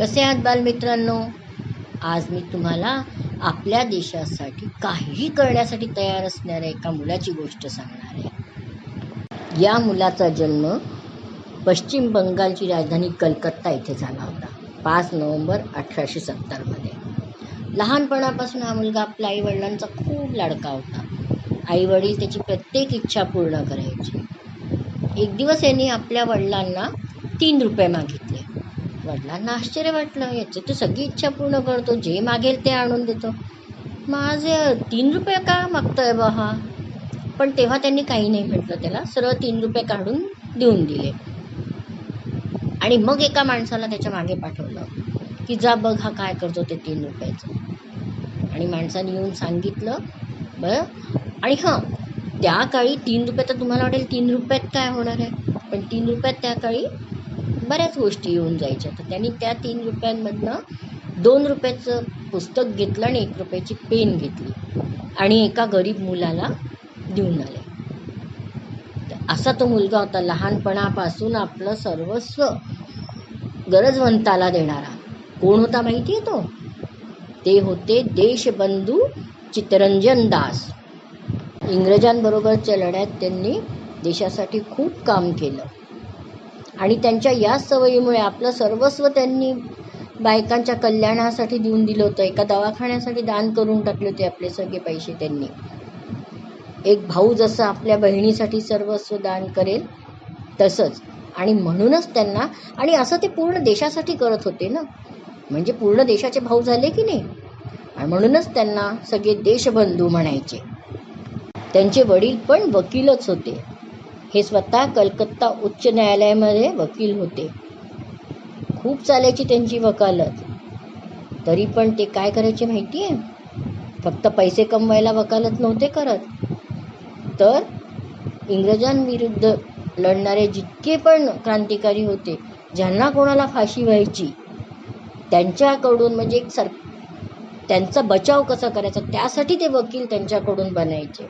कसे आहात बालमित्रांनो? आज मी तुम्हाला आपल्या देशासाठी काहीही करण्यासाठी तयार असणाऱ्या एका मुलाची गोष्ट सांगणार आहे. या मुलाचा जन्म पश्चिम बंगालची राजधानी कलकत्ता इथे झाला होता पाच नोव्हेंबर अठराशे सत्तरमध्ये. लहानपणापासून हा मुलगा आपल्या आईवडिलांचा खूप लाडका होता. आईवडील त्याची प्रत्येक इच्छा पूर्ण करायची. एक दिवस यांनी आपल्या वडिलांना तीन रुपये मागितले. वडिलांना आश्चर्य वाटलं. याची तर सगळी इच्छा पूर्ण करतो. जे मागेल ते आणून देतो. माझे तीन रुपये का मागतोय बा हा पण तेव्हा त्यांनी काही नाही म्हटलं त्याला. सरळ तीन रुपये काढून देऊन दिले. आणि मग एका माणसाला त्याच्यामागे पाठवलं की जा बघ हा काय करतो ते तीन रुपयाचं. आणि माणसाने येऊन सांगितलं बरं. आणि हां त्या काळी तीन रुपये तर तुम्हाला वाटेल तीन रुपयात काय होणार आहे? पण तीन रुपयात त्या काळी बऱ्याच गोष्टी येऊन जायच्या. तर त्यांनी त्या तीन रुपयांमधनं दोन रुपयाचं पुस्तक घेतलं आणि एक रुपयाची पेन घेतली. आणि एका गरीब मुलाला देऊन आले. असा तो मुलगा होता. लहानपणापासून आपलं सर्वस्व गरजवंताला देणारा. कोण होता माहिती आहे तो? ते होते देशबंधू चितरंजन दास. इंग्रजांबरोबरच्या लढ्यात त्यांनी देशासाठी खूप काम केलं. आणि त्यांच्या या सवयीमुळे आपलं सर्वस्व त्यांनी बायकांच्या कल्याणासाठी देऊन दिलं होतं. एका दवाखान्यासाठी दान करून टाकले होते आपले सगळे पैसे त्यांनी. एक भाऊ जसं आपल्या बहिणीसाठी सर्वस्व दान करेल तसंच. आणि म्हणूनच त्यांना आणि असं ते पूर्ण देशासाठी करत होते ना? म्हणजे पूर्ण देशाचे भाऊ झाले की नाही? आणि म्हणूनच त्यांना सगळे देशबंधू म्हणायचे. त्यांचे वडील पण वकीलच होते. हे स्वतः कलकत्ता उच्च न्यायालयामध्ये वकील होते. खूप चालायची त्यांची वकालत. तरी पण ते काय करायचे माहिती आहे? फक्त पैसे कमवायला वकालत नव्हते करत. तर इंग्रजांविरुद्ध लढणारे जितके पण क्रांतिकारी होते ज्यांना कोणाला फाशी व्हायची त्यांच्याकडून म्हणजे एक सर त्यांचा बचाव कसा करायचा त्यासाठी ते वकील त्यांच्याकडून बनायचे.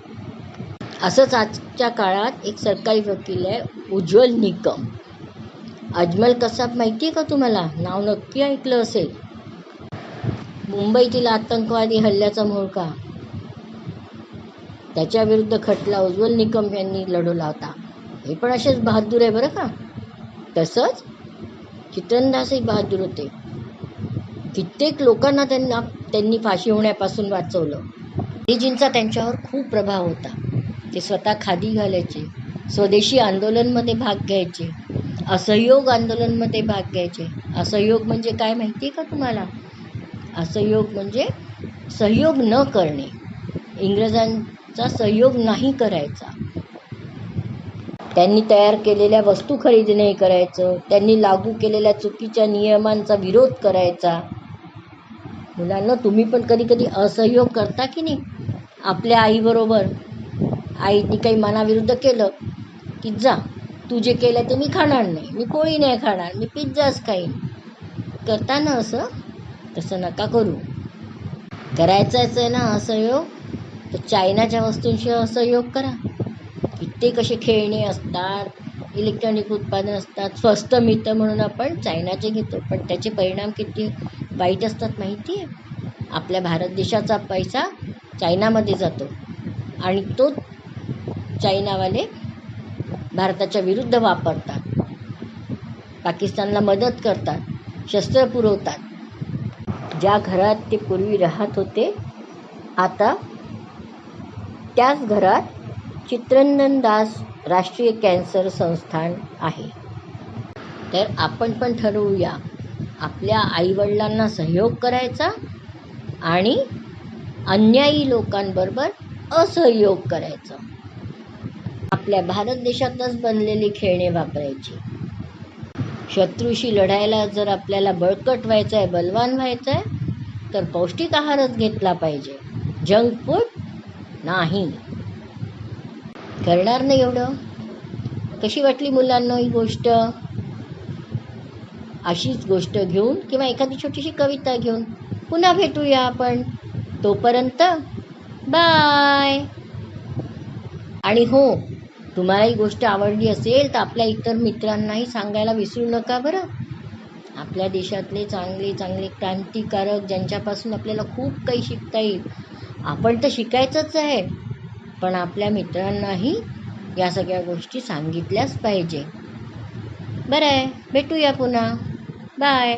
असंच आजच्या काळात एक सरकारी वकील आहे उज्ज्वल निकम. अजमल कसाब माहिती आहे का तुम्हाला? नाव नक्की ऐकलं असेल. मुंबईतील आतंकवादी हल्ल्याचा मोळका त्याच्याविरुद्ध खटला उज्ज्वल निकम यांनी लढवला होता हे पण असेच बहादूर आहे बरं का? तसंच चित्रनदासही बहादूर होते. कित्येक लोकांना त्यांना त्यांनी फाशी होण्यापासून वाचवलं. गांधीजींचा त्यांच्यावर खूप प्रभाव होता. ते स्वतः खादी घालायचे स्वदेशी आंदोलनमध्ये भाग घ्यायचे असहयोग आंदोलनमध्ये भाग घ्यायचे. असहयोग म्हणजे काय माहिती आहे का तुम्हाला? असहयोग म्हणजे सहयोग न करणे. इंग्रजांचा सहयोग नाही करायचा. त्यांनी तयार केलेल्या वस्तू खरेदी नाही करायचं त्यांनी लागू केलेल्या चुकीच्या नियमांचा विरोध करायचा. मुलांना तुम्ही पण कधी कधी असहयोग करता की नाही? आपल्या आईबरोबर आईनी काही मनाविरुद्ध केलं की जा तू जे केलं ते मी खाणार नाही. मी पोळी नाही खाणार मी पिझ्झाच खाईन. करता ना असं तसं नका करू. करायचंच आहे ना असहयोग तर चायनाच्या वस्तूंशी असहयोग करा. कित्येक असे खेळणे असतात इलेक्ट्रॉनिक उत्पादन असतात स्वस्त मिळतं म्हणून आपण चायनाचे घेतो पण त्याचे परिणाम किती वाईट असतात माहिती आहे आपल्या भारत देशाचा पैसा चायनामध्ये जातो. आणि तो चायनावाले भारताच्या विरुद्ध वापरतात. पाकिस्तानला मदत करतात. शस्त्र पुरवतात. ज्या घरात ते पूर्वी राहत होते आता त्याच घरात चित्रंजन दास राष्ट्रीय कॅन्सर संस्थान आहे. तर आपण पण ठरवूया आपल्या आईवडिलांना सहयोग करायचा आणि अन्यायी लोकांबरोबर असहयोग करायचं. आपल्या भारत देशातच बनलेली खेळणे वापरायची. शत्रूशी लढायला जर आपल्याला बळकट व्हायचं आहे बलवान व्हायचं आहे तर पौष्टिक आहारच घेतला पाहिजे. जंक फूड नाही. करणार नाही एवढं. कशी वाटली मुलांना ही गोष्ट? अशीच गोष्ट घेऊन किंवा एखादी छोटीशी कविता घेऊन पुन्हा भेटूया आपण. तोपर्यंत बाय. आणि हो तुम्हाला ही गोष्ट आवडली असेल तर आपल्या इतर मित्रांनाही सांगायला विसरू नका बरं. आपल्या देशातले चांगले चांगले क्रांतिकारक ज्यांच्यापासून आपल्याला खूप काही शिकता येईल. आपण तर शिकायचंच आहे. पण आपल्या मित्रांनाही या सगळ्या गोष्टी सांगितल्याच पाहिजे. बरं आहे. भेटूया पुन्हा. बाय